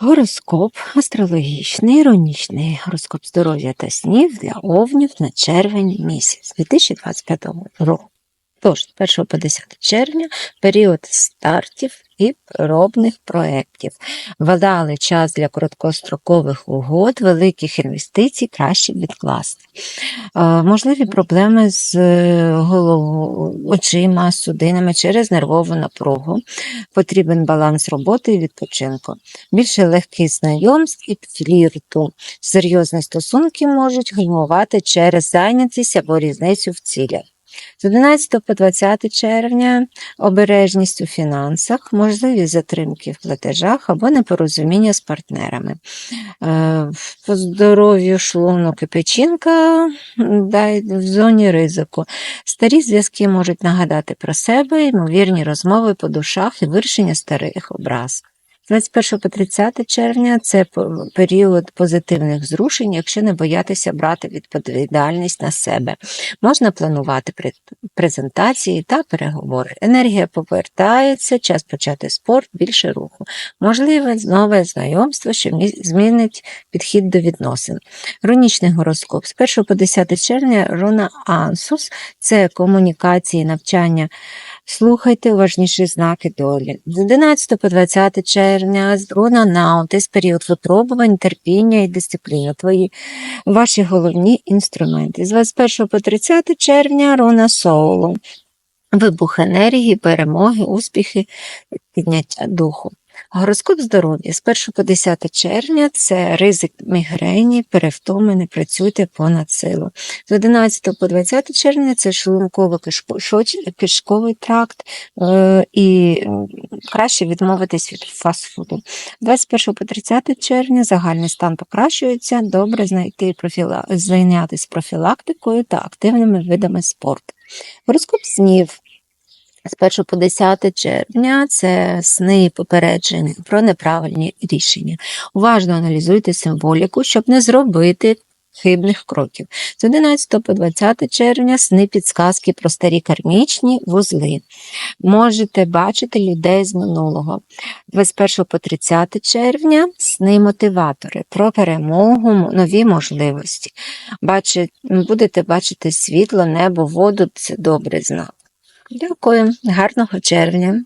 Гороскоп астрологічний, іронічний гороскоп здоров'я та снів для овнів на червень місяць 2025 року. Тож, з 1 по 10 червня період стартів і пробних проєктів. Вдалий час для короткострокових угод, великих інвестицій краще відкласти. Можливі проблеми з е, головою, очима, судинами через нервову напругу. Потрібен баланс роботи і відпочинку більше легких знайомств і флірту. Серйозні стосунки можуть гальмувати через зайнятість або різницю в цілях. З 11 по 20 червня обережність у фінансах, можливі затримки в платежах або непорозуміння з партнерами. Е, По здоров'ю шлунок і печінка в зоні ризику. Старі зв'язки можуть нагадати про себе, ймовірні розмови по душах і вирішення старих образ. З 21 по 30 червня це період позитивних зрушень, якщо не боятися брати відповідальність на себе. Можна планувати презентації та переговори. Енергія повертається, час почати спорт, більше руху. Можливе нове знайомство, що змінить підхід до відносин. Рунічний гороскоп з 1 по 10 червня руна Ансус це комунікації, навчання. Слухайте уважніші знаки долі. З 11 по 20 червня з руна Наутис, період випробувань, терпіння і дисципліни. Твої ваші головні інструменти. З 21 по 30 червня руна Соулу. Вибух енергії, перемоги, успіхи, підняття духу. Гороскоп здоров'я з 1 по 10 червня це ризик мігрені, перевтоми, не працюйте понад силу. З 11 по 20 червня це шлунково-кишковий тракт е, і краще відмовитись від фастфуду. 21 по 30 червня загальний стан покращується, добре знайти профіла... зайнятися профілактикою та активними видами спорту. Гороскоп снів з 1 по 10 червня це сни і попередження про неправильні рішення. Уважно аналізуйте символіку, щоб не зробити хибних кроків. З 11 по 20 червня сни підсказки про старі кармічні вузли. Можете бачити людей з минулого. 21 по 30 червня сни мотиватори про перемогу, нові можливості. Бачи, будете бачити світло, небо, воду це добре знак. Дякую, гарного червня.